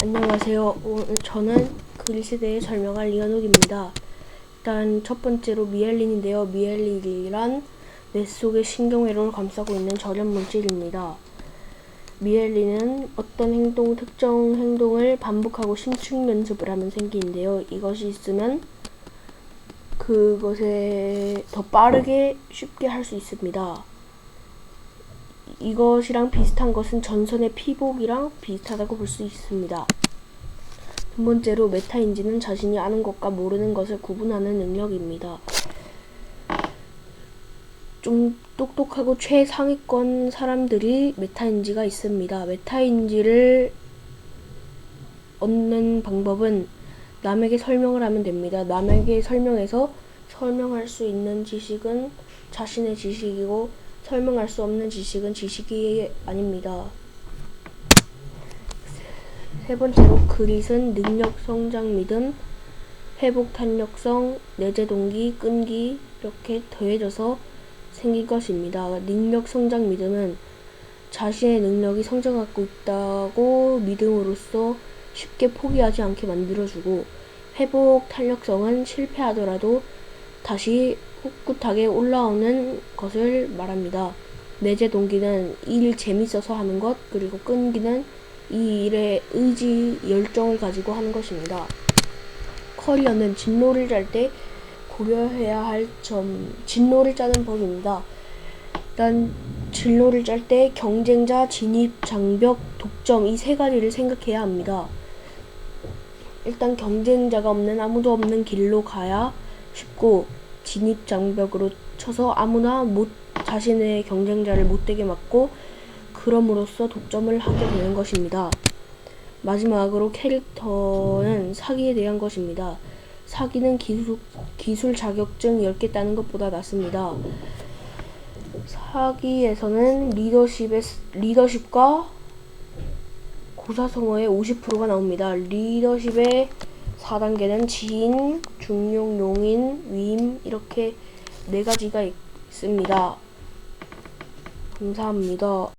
안녕하세요. 오늘 저는 그리스에 대해 설명할 리아녹입니다. 일단 첫 번째로 미엘린인데요. 미엘린이란 뇌 속의 신경회로를 감싸고 있는 절연 물질입니다. 미엘린은 어떤 행동, 특정 행동을 반복하고 심층 연습을 하면 생기는데요. 이것이 있으면 그것에 더 빠르게 쉽게 할 수 있습니다. 이것이랑 비슷한 것은 전선의 피복이랑 비슷하다고 볼 수 있습니다. 두 번째로 메타인지는 자신이 아는 것과 모르는 것을 구분하는 능력입니다. 좀 똑똑하고 최상위권 사람들이 메타인지가 있습니다. 메타인지를 얻는 방법은 남에게 설명을 하면 됩니다. 남에게 설명해서 설명할 수 있는 지식은 자신의 지식이고 설명할 수 없는 지식은 지식이 아닙니다. 세 번째로 그릿은 능력, 성장, 믿음, 회복, 탄력성, 내재 동기, 끈기 이렇게 더해져서 생긴 것입니다. 능력, 성장, 믿음은 자신의 능력이 성장하고 있다고 믿음으로써 쉽게 포기하지 않게 만들어주고 회복, 탄력성은 실패하더라도 다시 꿋꿋하게 올라오는 것을 말합니다. 내재 동기는 일 재밌어서 하는 것, 그리고 끈기는 이 일에 의지, 열정을 가지고 하는 것입니다. 커리어는 진로를 짤 때 고려해야 할 점, 진로를 짜는 법입니다. 일단 진로를 짤 때 경쟁자, 진입, 장벽, 독점 이 세 가지를 생각해야 합니다. 일단 경쟁자가 없는 아무도 없는 길로 가야 쉽고 진입 장벽으로 쳐서 아무나 못 자신의 경쟁자를 못되게 막고 그럼으로써 독점을 하게 되는 것입니다. 마지막으로 캐릭터는 사기에 대한 것입니다. 사기는 기술, 기술 자격증 10개 따는 것보다 낫습니다. 사기에서는 리더십의, 리더십과 고사성어의 50%가 나옵니다. 리더십의 4단계는 지인, 중용, 용인, 위임 이렇게 네 가지가 있습니다. 감사합니다.